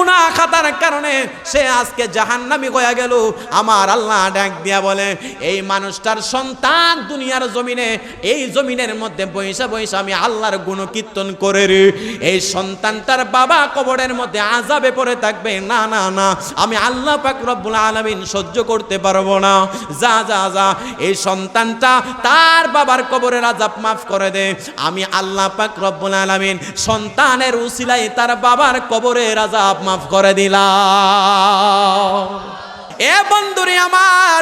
গুণা খাতার কারণে সে আজকে জাহান্নামি হয়ে গেল। আমার আল্লাহ ডাক দিয়া বলে, এই মানুষটার সন্তান দুনিয়ার জমিনে, এই জমিনের মধ্যে বৈশা বৈশা আমি আল্লাহর গুণ কীর্তন করে রে। এই সন্তানটার বাবা কবরের মধ্যে আজাবে পড়ে থাকবে। না না না, আমি আল্লাহ পাক রব্বুল আলামিন সহ্য করতে পারব না। যা যা যা, এই সন্তানটা তার বাবার কবরের আজাব মাফ করে দে। আমি আল্লাহ পাক রব্বুল আলামিন সন্তানের উসিলাই তার বাবার কবরের আজাব মাফ করে দিলাম। এ বন্ধুরে আমার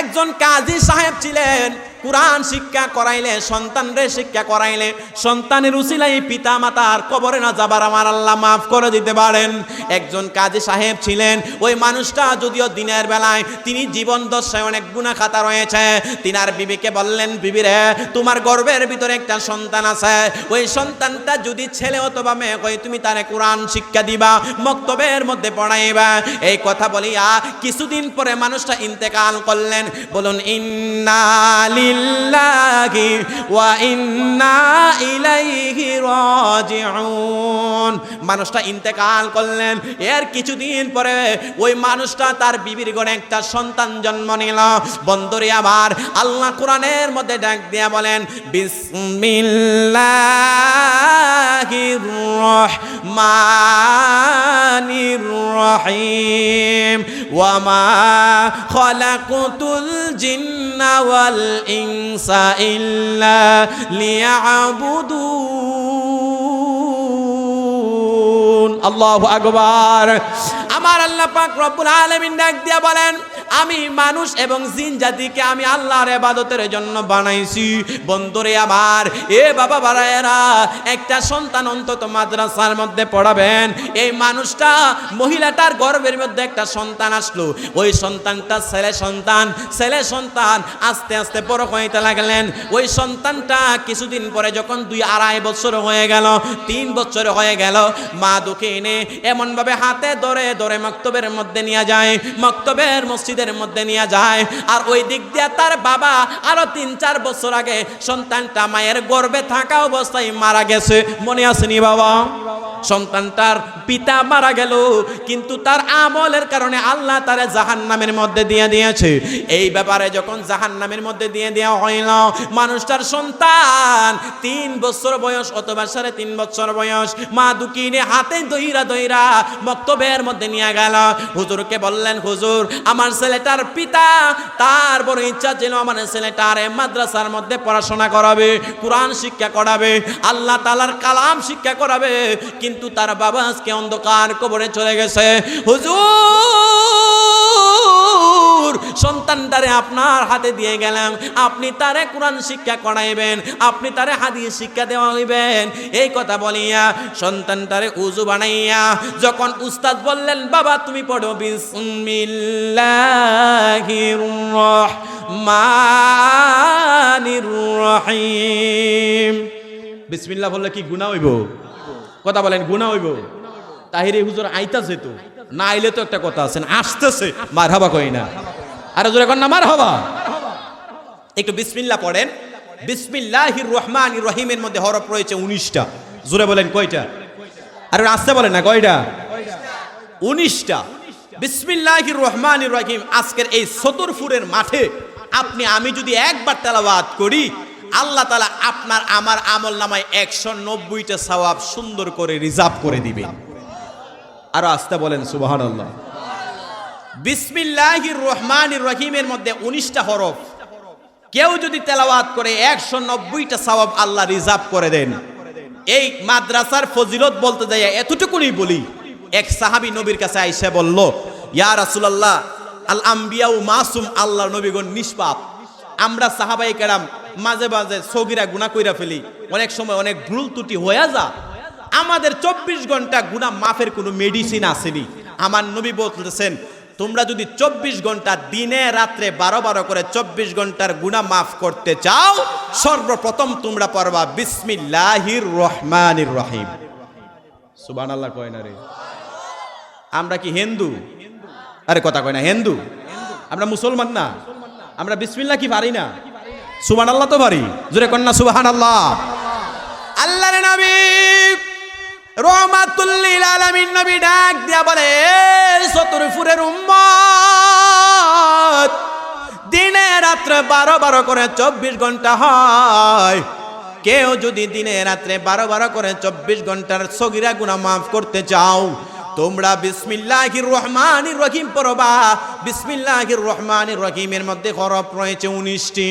একজন কাজী সাহেব ছিলেন। কোরআন শিক্ষা করাইলে, সন্তানরে শিক্ষা করাইলে, সন্তানের উসিলাই পিতা মাতার কবরে না যাবার আমার আল্লাহ মাফ করে দিতে পারেন। একজন কাজী সাহেব ছিলেন, ওই মানুষটা যদিও দিনের বেলায় তিনি জীবন দশায় অনেক গুণা খাতা রয়েছে। তিনার বিবিকে বললেন, বিবিরে, তোমার গর্বের ভিতরে একটা সন্তান আছে। ওই সন্তানটা যদি ছেলে অথবা মেয়ে কই তুমি তারে কোরআন শিক্ষা দিবা, মক্তবের মধ্যে পড়াইবা। এই কথা বলিয়া কিছুদিন পরে মানুষটা ইন্তেকাল করলেন। বলুন, ইন্না লিল্লাহি ওয়া ইন্না ইলাইহি মানুষটা ইন্তেকাল করলেন। এর কিছুদিন পরে ওই মানুষটা তার বিবির গড়ে একটা সন্তান জন্ম নিল। বন্দরে আবার আল্লাহ কোরআনের মধ্যে ডাক দিয়া বলেন, বিসমিল্লাহির রহমানির রহিম। ওয়া মা খলাকতুল জিন্না ওয়াল ইনসা ইল্লা ليعبدون. الله أكبر আমার আল্লাহ পাক রব্বুল আলামিন ডাক দিয়া বলেন আমি মানুষ এবং জিন জাতিকে আমি আল্লাহর ইবাদতের জন্য বানাইছি। বন্ধুরে আমার, এ বাবা বাড়ায়েরা একটা সন্তান অন্তত মাদ্রাসার মধ্যে পড়াবেন। এই মানুষটা মহিলাটার গর্বের মধ্যে একটা সন্তান আসলো। ওই সন্তানটা ছেলে সন্তান ছেলে সন্তান আস্তে আস্তে বড় হইতে লাগলেন। ওই সন্তানটা কিছুদিন পরে যখন দুই আড়াই বছর হয়ে গেল, তিন বছর হয়ে গেল, মা দুঃখে এনে এমনভাবে হাতে ধরে ধরে মক্তবের মধ্যে নিয়ে যায়। মক্তবের মসজিদের মধ্যে নিয়ে যায়। আর ওই দিক দিয়ে তার বাবা আরও তিন, চার বছর আগে সন্তানটা মায়ের গর্বে থাকা অবস্থায় মারা গেছে। মনে আসেনি বাবা? সন্তানটার পিতা মারা গেল, কিন্তু তার আমলের কারণে আল্লাহ তারা জাহান নামের মধ্যে দিয়ে দিয়েছে। এই ব্যাপারে যখন জাহান নামের মধ্যে দিয়ে দেওয়া হইল, মানুষটার সন্তান তিন বছর বয়স অথবা সাড়ে তিন বছর বয়স, মা দুকিনে হাতে দইরা দইরা বক্তব্যের মধ্যে নিয়ে গেল। হুজুরকে বললেন, হুজুর, আমার ছেলেটার পিতা তার বড় ইচ্ছা ছিল আমার ছেলেটার মাদ্রাসার মধ্যে পড়াশোনা করাবে, কোরআন শিক্ষা করাবে, আল্লাহ তালার কালাম শিক্ষা করাবে কিন্তু তার বাবা আজকে অন্ধকার কবরে চলে গেছে। হুজুর, সন্তানটারে আপনার হাতে দিয়ে গেলাম। আপনি তারে কোরআন শিক্ষা করাইবেন, আপনি তারে হাদিয়ে শিক্ষা দেওয়া হইবেন। এই কথা বলিয়া সন্তানটারে উজু বানাইয়া যখন উস্তাদ বললেন, বাবা, তুমি পড়ো বিসমিল্লাহির রহমানির রহিম। বিসমিল্লাহ বললে কি গুনাহ হইব? কথা বলেন গুনাহ হইব। তাহিরে হুজুর আইতাছে তো না আইলে তো একটা কথা আছে আসতেছে মার হাবা কই না। আরে জোরে কর না মার হাবা একটু বিসমিল্লাহ পড়েন। বিসমিল্লাহির রহমান রহিমের মধ্যে হরফ রয়েছে উনিশটা। জোরে বলেন, কয়টা? আর আসতে বলেন না, কয়টা? উনিশটা। বিসমিল্লাহির রহমান রহিম, আজকের এই সতরপুরের মাঠে আপনি, আমি যদি একবার তেলাবাদ করি আল্লাহ তালা আপনার আমার আমল নামায় একশো নব্বইটা সওয়াব সুন্দর করে রিজার্ভ করে দিবেন। আরও আসতে বলেন সুবাহান আল্লাহ বিসমিল্লাহির রহমানির রহিমের মধ্যে উনিশটা হরফ। কেউ যদি তেলাওয়াত করে একশো নব্বইটা সওয়াব আল্লাহ রিজার্ভ করে দেন। এই মাদ্রাসার ফজিলত বলতে যাই এতটুকুনি বলি, এক সাহাবি নবীর কাছে আইসে বলল, ইয়া রাসূলুল্লাহ আল আম্বিয়াউ মাসুম আল্লাহ নবীগণ নিষ্পাপ। আমরা সাহাবাই কেরাম মাঝে মাঝে সগিরা গুণা কইরা ফেলি। অনেক সময় অনেক ভুল ত্রুটি হয়ে যা। আমাদের চব্বিশ ঘণ্টা গুণা মাফের কোনো মেডিসিন আসেনি। আমার নবী বলতেছেন, তোমরা যদি চব্বিশ ঘণ্টা দিনে রাত্রে বারো বারো করে চব্বিশ ঘণ্টার গুণা মাফ করতে চাও, সর্বপ্রথম তোমরা পড়বা বিসমিল্লাহির রহমানির রহিম। সুবান আল্লাহ কয় না রে। আমরা কি হিন্দু? আরে কথা কয় না, হিন্দু। আমরা মুসলমান না। আমরা বিসমিল্লাহ কি পারি না? সুবান আল্লাহ তো পারি জোরে কন্যা সুবাহান আল্লাহ আল্লাহর নবী রহমাতুল্লিল আলামিন নবী ডাক দিয়া বলে চতুর্ফুরের উম্মত, দিনে রাত্রে বারো বারো করে চব্বিশ ঘণ্টা হয়। কেউ যদি দিনে রাত্রে বারো বারো করে চব্বিশ ঘণ্টার সগিরা গুণা মাফ করতে চাও তোমরা বিসমিল্লাহির রহমানির রহিম পড়বা। বিসমিল্লাহির রহমানির রহিমের মধ্যে হরফ রয়েছে উনিশটি।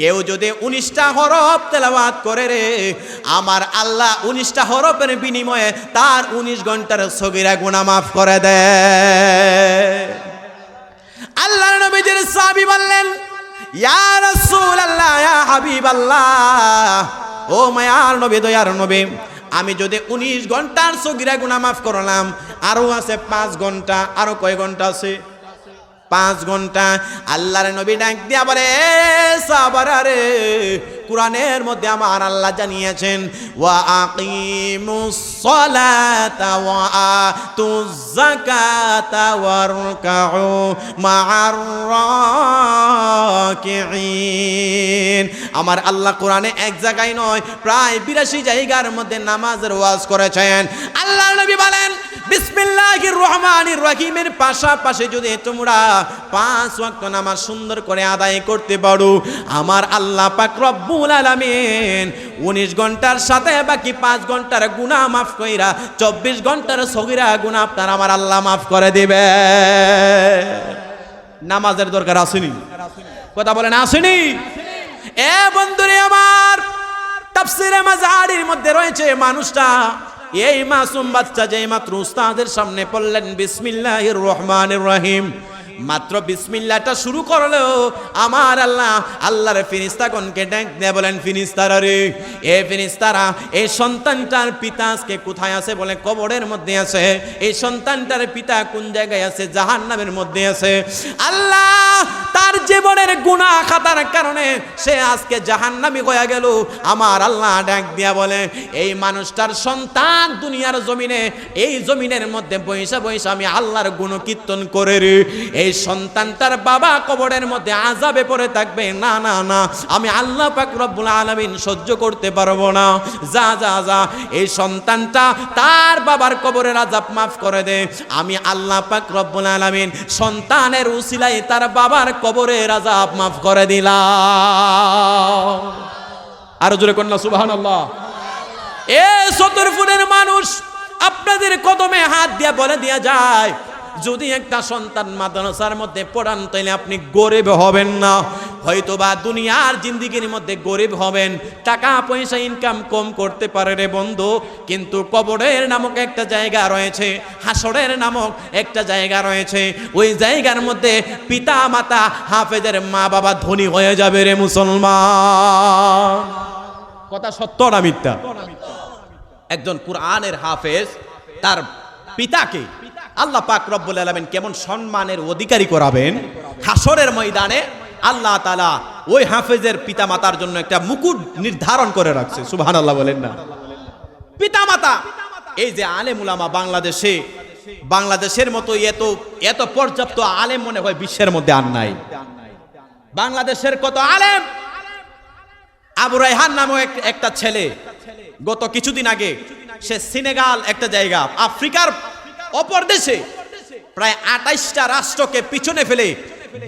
কেউ যদি উনিশটা হরফ তেলাওয়াত করে রে, আমার আল্লাহ উনিশটা হরফের বিনিময়ে তার উনিশ ঘণ্টার সগিরা গুণা মাফ করে দেয় আল্লাহ নবীজির সাহাবী বললেন, ইয়া রাসূলুল্লাহ, ইয়া ও মায়ার নবী, দয়ার নবী, আমি যদি উনিশ ঘণ্টার সগিরা গুনাহ মাফ করলাম আরও আছে পাঁচ ঘণ্টা, আরও কয় ঘণ্টা আছে? পাঁচ ঘণ্টা। আল্লাহর নবী ডাক দিয়া বলে সাবারে কোরআনের মধ্যে আমার আল্লাহ জানিয়েছেন, ওয়া আকিমুস সালাতা ওয়া আতুজ যাকাতা ওয়ারকাউ মা'আর রাকিঈন। আমার আল্লাহ কোরআনে এক জায়গায় নয়, প্রায় বিরাশি জায়গার মধ্যে নামাজের ওয়াজ করেছেন। আল্লাহ নবী বলেন, বিসমিল্লাহির রহমানির রহিমের পাশাপাশি যদি তোমরা পাঁচ ওয়াক্ত নামাজ সুন্দর করে আদায় করতে পারো, আমার আল্লাহ পাক রব্বুল আলামিন। উনিশ ঘণ্টার সাথে বাকি পাঁচ ঘণ্টার গুনাহ মাফ কইরা চব্বিশ ঘণ্টার সগিরা গুনাহ আপনার আমার আল্লাহ মাফ করে দিবে। নামাজের দরকার আসেনি। কথা বলেন আসেনি? এ বন্ধুরে আমার তাফসিরে মাজারির মধ্যে রয়েছে মানুষটা। এই মাসুম বাচ্চা যে মাত্র উস্তাদের সামনে পড়লেন বিসমিল্লাহির রহমানির রহিম। মাত্র বিসমিল্লাহটা শুরু করল আমার আল্লাহ, আল্লাহর ফিরিস্তাগণকে ডাক দিয়ে বলেন, ফিরিস্তারা রে, এ ফিরিস্তারা এই সন্তানটার পিতা আজকে কোথায় আছে বলে কবরের মধ্যে আছে? এই সন্তানটার পিতা কোন জায়গায় আছে? জাহান্নামের মধ্যে আছে। আল্লাহ তার জীবনের গুনাহ খাতার কারণে সে আজকে জাহান্নামি হয়ে গেল। আমার আল্লাহ ডাক দিয়া বলে, এই মানুষটার সন্তান দুনিয়ার জমিনে, এই জমিনের মধ্যে বৈশা বৈশা আমি আল্লাহর গুণ কীর্তন করে রে, এই সন্তানটার বাবা কবরের মধ্যে আজাবে পড়ে থাকবে। না না না, আমি আল্লাহ পাক রব্বুল আলামিন সহ্য করতে পারব না। যা যা যা, এই সন্তানটা তার বাবার কবরের আজাব মাফ করে দে। আমি আল্লাহ পাক রব্বুল আলামিন সন্তানের উসিলাই তার বাবার কবরের আজাব মাফ করে দিলাম। আরও জোরে কন্যা সুবাহান আল্লাহ এ চতুর্ফুরের মানুষ, আপনাদের কদমে হাত দিয়া বলে দিয়া যায় যদি একটা সন্তান মাদ্রাসার মধ্যে পড়ান তাহলে আপনি গরিব হবেন না। হয়তো বা দুনিয়ার জিন্দিগির মধ্যে গরিব হবেন। টাকা পয়সা ইনকাম কম করতে পারে রে বন্ধু, কিন্তু কবরের নামক একটা জায়গা রয়েছে, হাসরের নামক একটা জায়গা রয়েছে। ওই জায়গার মধ্যে পিতা মাতা হাফেজের মা বাবা ধনী হয়ে যাবে রে মুসলমান। কথা সত্য না মিথ্যা? একজন কুরআনের হাফেজ, তার পিতাকে আল্লাহ পাক রব্বুল আলামিন কেমন সম্মানের অধিকারী করাবেন? হাসরের ময়দানে আল্লাহ তালা ওই হাফেজের পিতা মাতার জন্য একটা মুকুট নির্ধারণ করে রাখছে। সুবহান আল্লাহ বলেন না। পিতা মাতা এই যে আলেম উলামা বাংলাদেশে, বাংলাদেশের মতো এত এত পর্যাপ্ত আলেম মনে হয় বিশ্বের মধ্যে আর নাই। বাংলাদেশের কত আলেম? আবু রায়হান নামক এক- একটা ছেলে, গত কিছুদিন আগে সে সিনেগাল একটা জায়গা, আফ্রিকার অপর দেশে প্রায় আঠাইশটা রাষ্ট্রকে পিছনে ফেলে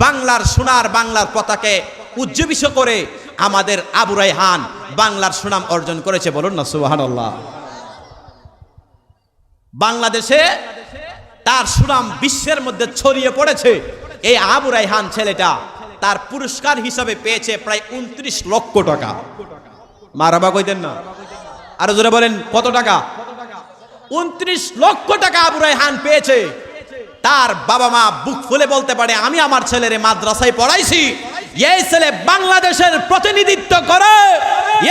বাংলার সোনার বাংলার পতাকে উজ্জীবিত করে আমাদের আবু রায়হান বাংলার সুনাম অর্জন করেছে, বলুন না, সুবহানাল্লাহ। বাংলাদেশে তার সুনাম বিশ্বের মধ্যে ছড়িয়ে পড়েছে। এই আবু রায়হান ছেলেটা তার পুরস্কার হিসাবে পেয়েছে প্রায় উনত্রিশ লক্ষ টাকা। মারাবা কইতেন না। আরও জোরে বলেন, কত টাকা? উনত্রিশ লক্ষ টাকা আবু রায়হান পেয়েছে। তার বাবা মা বুক ফুলে বলতে পারে, আমি আমার ছেলের মাদ্রাসায় পড়াইছি। এই ছেলে বাংলাদেশের প্রতিনিধিত্ব করে।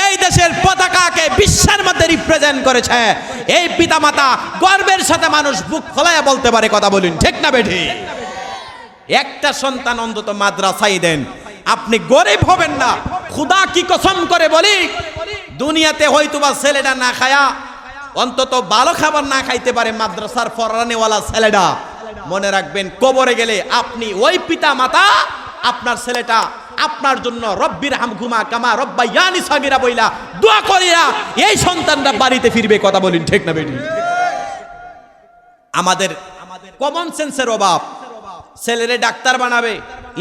এই দেশের পতাকাকে বিশ্বের মধ্যে রিপ্রেজেন্ট করেছে। এই পিতামাতা গর্বের সাথে মানুষ বুক ফলাইয়া বলতে পারে কথা বলুন, ঠিক না বেঠি? একটা সন্তান অন্তত মাদ্রাসাই দেন। আপনি গরিব হবেন না। খুদা কি কসম করে বলি, দুনিয়াতে হয়তো বা ছেলেটা না খায়া অন্তত ভালো খাবার না খাইতে পারে মাদ্রাসার ফরানেওয়ালা ছেলেটা। মনে রাখবেন কবরে গেলে আপনি ওই পিতা মাতা আপনার ছেলেটা আপনার জন্য রব্বির হাম ঘুমা কামা রব্বা ইয়ানি সাগিরা বইলা দোয়া করিয়া এই সন্তানরা বাড়িতে ফিরবে কথা বলিন ঠিক না বেটি? আমাদের কমন সেন্সের অভাব। ছেলেরে ডাক্তার বানাবে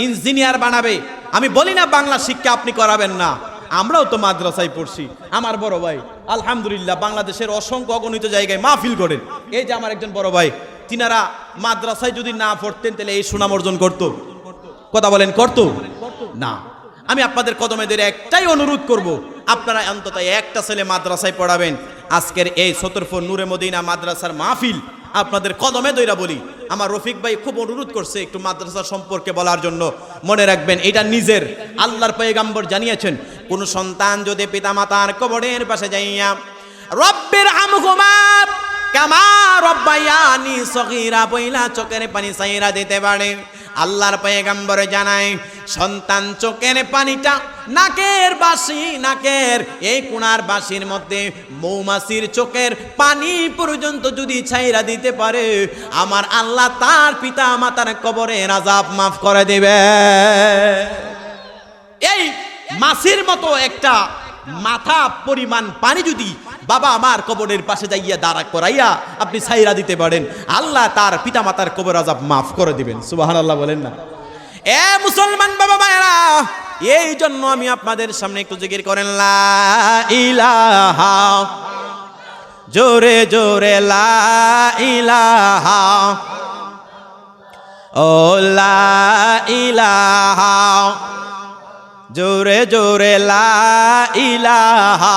ইঞ্জিনিয়ার বানাবে। আমি বলি না বাংলা শিক্ষা আপনি করাবেন না। আমরাও তো মাদ্রাসায় পড়ছি। আমার বড় ভাই, আলহামদুলিল্লাহ, বাংলাদেশের অসংখ্য অগণিত জায়গায় মাহফিল করেন। এই যে আমার একজন বড় ভাই, তিনারা মাদ্রাসায় যদি না পড়তেন, তাহলে এই সুনাম অর্জন করতো। কথা বলেন, করতো? না। আমি আপনাদের কদমেদের একটাই অনুরোধ করব, আপনারা অন্তত একটা ছেলে মাদ্রাসায় পড়াবেন। আজকের এই সতর্ফ নূরে মদিনা মাদ্রাসার মাহফিল আপনাদের কদমে দইরা বলি আমার রফিক ভাই খুব অনুরোধ করছে একটু মাদ্রাসা সম্পর্কে বলার জন্য। মনে রাখবেন, এটা নিজের। আল্লাহর পয়গাম্বর জানিয়েছেন, কোন সন্তান যদি পিতামাতার কবরের পাশে যাইয়া রব্বের আমহুমা কামা রব্বায়ানি সগীরা, পয়লা চোখের পানি সাইরা দিতে পারে। আল্লাহর পয়গাম্বরে জানায়, সন্তান চোখের পানিটা নাকের বাসি, নাকের এই কোনার বাসির মধ্যে মৌমাছির চোখের পানি পর্যন্ত যদি ছাইরা দিতে পারে, আমার আল্লাহ তার পিতা মাতার কবরের আজাব মাফ করে দেবে। এই মাছির মতো একটা মাথা পরিমাণ পানি যদি বাবা আমার কবরের পাশে যাইয়া দাঁড়া করাইয়া আপনি সাইরা দিতে পারেন। আল্লাহ তার পিতা মাতার কবর আজাব মাফ করে দিবেন। সুবাহান আল্লাহ বলেন না। এ মুসলমান বাবা মায়েরা, এই জন্য আমি আপনাদের সামনে একটু জিকির করেন, লা জোরে জোরে লা লা জোরে জোরে লা ইলাহা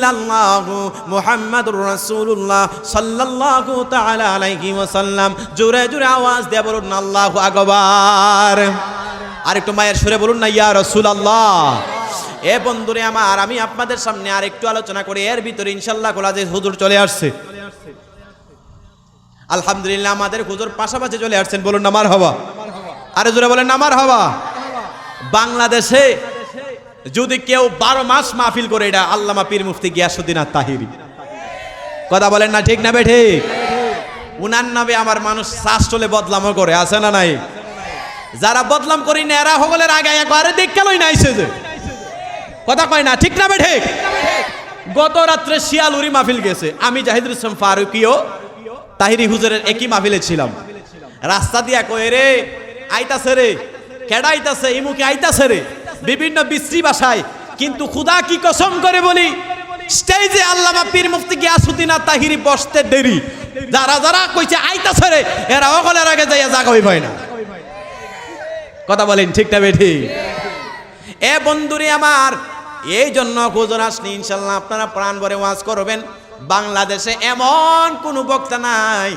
ইল্লাল্লাহ মুহাম্মাদুর রাসূলুল্লাহ সাল্লাল্লাহু তাআলা আলাইহি ওয়াসাল্লাম। জোরে জোরে আওয়াজ দিয়ে বলুন, আল্লাহু আকবার। আর মায়ের সুরে বলুন না, ইয়া এ বন্ধুরে আমার, আমি আপনাদের সামনে আর একটু আলোচনা করি, এর ভিতরে ইনশাল্লাহ কোলাজে হুজুর চলে আসছে। আলহামদুলিল্লাহ, আমাদের হুজুর পাশাপাশি চলে আসছেন, বলুন, নামার হওয়া। আরে জোরে বলেন, নামার হওয়া। বাংলাদেশে যদি কেউ বারো মাস মাহফিল করে, এটা আল্লামা পীর মুফতি গিয়াসুদ্দিন আর তাহিরি কথা বলেন না ঠিক না বে ঠিক? উনার নামে আমার মানুষ শ্বাস চলে বদলামও করে, আছে না নাই? যারা বদলাম করি না, এরা সকলের আগে একবারে দেখ কেলই নাইছে যে। কথা কয় না, ঠিক না বে ঠিক? গত রাত্রে শিয়ালুরি মাহফিল গেছে, আমি জাহিদুল ইসলাম ফারুকিও তাহিরি হুজুরের একই মাহফিলে ছিলাম। রাস্তা দিয়া কয়ে রে, আইতাছে রে, কেডা আইতাছে, ইমুকে আইতাছে রে? বিভিন্ন বিশ্রী ভাষায়। কিন্তু খুদা কি কসম করে বলি, স্টেজে আল্লামা পীর মুফতি গিয়াসুদ্দিন আর তাহিরি বসতে দেরি। যারা যারা কইছে আইতা রে, এরা অকলের আগে যাইয়া জাগা হই পায় না। কথা বলেন ঠিক না বেঠি? এ বন্ধুরে আমার এই জন্য হুজুর আসনি ইনশাল্লাহ, আপনারা প্রাণ ভরে ওয়াজ করবেন। বাংলাদেশে এমন কোন বক্তা নাই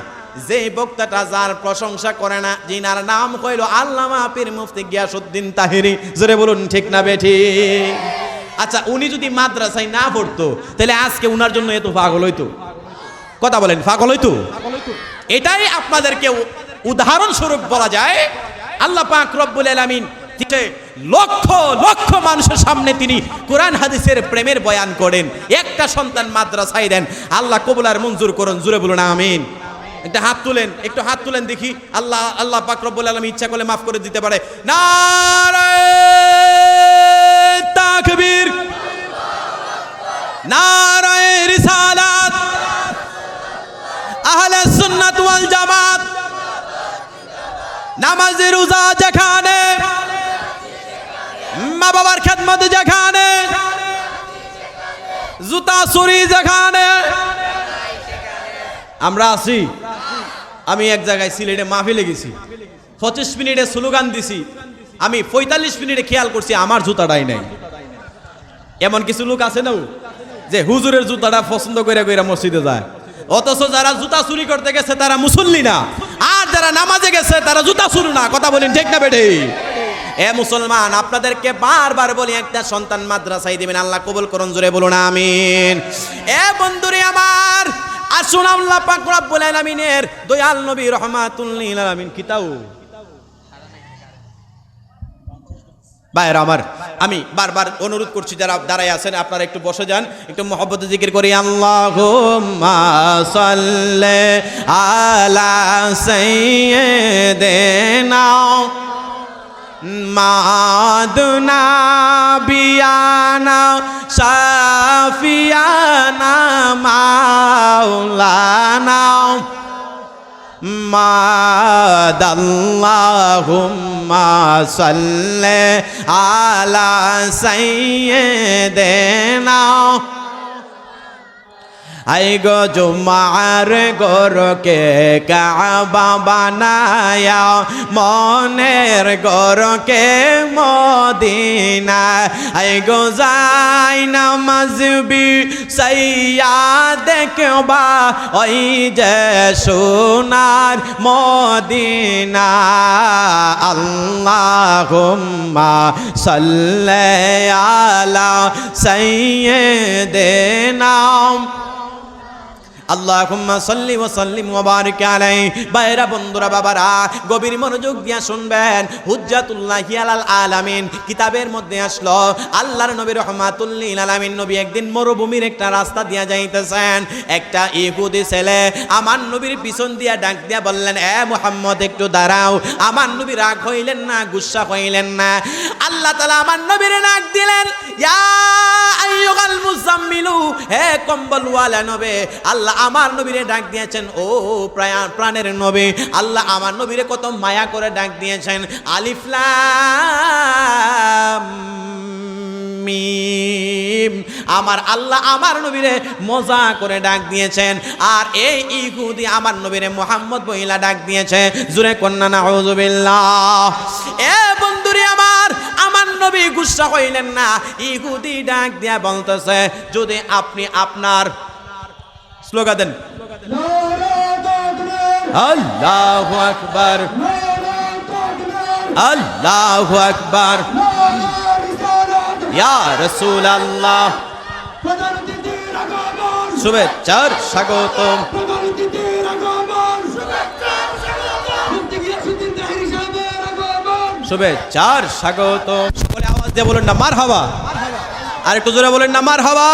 যে বক্তাটা যার প্রশংসা করে না যিনার নাম কইল আল্লামা পীর মুফতি গিয়াসউদ্দিন তাহিরি। জোরে বলুন, ঠিক না বেঠি? আচ্ছা উনি যদি মাদ্রাসায় না পড়তো, তাহলে আজকে উনার জন্য এত পাগল হইতো? কথা বলেন, পাগল হইতো? এটাই আপনাদেরকে উদাহরণস্বরূপ বলা যায়। আল্লাহ পাক রব্বুল আলামিন লক্ষ লক্ষ মানুষের সামনে তিনি কোরআন হাদিসের প্রেমের বয়ান করেন। একটা সন্তান মাদ্রাসায় দেন, আল্লাহ কবুল আর মঞ্জুর করুন জুড়ে বলুন, আমিন। একটা হাত তুলেন, একটু হাত তুলেন দেখি। আল্লাহ আল্লাহ পাক রব্বুল আলামিন ইচ্ছা করলে মাফ করে দিতে পারে। নারায়ে তাকবীর। নারায়ে রিসালাত। আহলে সুন্নাত ওয়াল জামাত। নামাজের রোজা যেখানে। মা বাবার খেদমত যেখানে। জুতা চুরি যেখানে। আমরা আছি। আমি এক জায়গায় সিলেটে মাহফিলে গেছি। পঁচিশ মিনিটে স্লোগান দিছি। আমি পঁয়তাল্লিশ মিনিটে খেয়াল করছি আমার জুতাটাই নাই। এমন কিছু লোক আছে না যে হুজুরের জুতাটা পছন্দ করে করে মসজিদে যায়। অথচ যারা জুতা চুরি করতে গেছে তারা মুসল্লি না। আর যারা নামাজে গেছে তারা জুতা শুরু না। কথা বলেন ঠিক না বেটে এ মুসলমান, আপনাদেরকে বারবার বলি, একটা সন্তান মাদ্রাসায় দিবেন, আল্লাহ কবুল করুন, জোরে বলুন, আমিন। এ বন্ধুরে আমার দয়াল নবী রহমাতুল লিল আমার, আমি বারবার অনুরোধ করছি, যারা দাঁড়ায় আছেন, আপনারা একটু বসে যান, একটু মহব্বত জিকির করি। আল্লাহ আলা সাইয়্যিদিনা মাদনা বিয়ানা সাফিয়ানা মাওলানা। মাদ আল্লাহুম্মা সাল্লি আলা সাইয়্যিদিনা। আই গো জুমার গরকে কাবা বানায়া, মনের গরকে মদিনা আই গো যাই নামাজবি সাইয়া দেখবা, ওই যে সোনার মদিনা। আল্লাহুম্মা সাল্লি আলা সাইয়্যিদিনা আল্লাহুম্মা সাল্লি ওয়া সাল্লিম ওয়া বারিক আলাইহি বাইরা বন্ধুরা, বাবারা, গভীর মনোযোগ দিয়া শুনবেন। হুজ্জাতুল্লাহি আলাল আলামিন কিতাবের মধ্যে আসলো, আল্লাহর নবী রহমাতুল লিল আলামিন নবী একদিন মরুভূমির একটা রাস্তা দিয়া যাইতেছেন। একটা ইহুদি ছেলে আমার নবীর পিছন দিয়া ডাক দিয়া বললেন, এ মুহাম্মদ, একটু দাঁড়াও। আমার নবী রাগ হইলেন না, গুসা হইলেন না। আল্লাহ তাআলা আমার নবীর ডাক দিলেন, ইয়া আইয়ুহাল মুজাম্মিলু, হে কম্বলওয়ালা নবে। আল্লাহ আমার নবীরে ডাক দিয়েছেন, ও প্রাণের নবী, আল্লাহ আমার নবীরে কত মায়া করে ডাক দিয়েছেন আলিফলাম মিম। আমার আল্লাহ আমার নবীরে মজা করে ডাক দিয়েছেন, আর এই ইহুদি আমার নবীরে মোহাম্মদ বহিলা ডাক দিয়েছে, জুরে কন্যা, নাউজুবিল্লাহ। এ বন্ধুরে আমার নবী গুসা হইলেন না। ইহুদি ডাক দিয়া বলতেছে, যদি আপনি আপনার স্লোগা দেন। আল্লাহ আকবার। আল্লাহ আকবার। ইয়া রসুল আল্লাহ শুভেচ্ছার স্বাগতম। শুভেচ্ছার স্বাগত। সকলে আওয়াজ দিয়ে বলুন না মার হাওয়া আর একটু জোরে বলেন না মার হাবা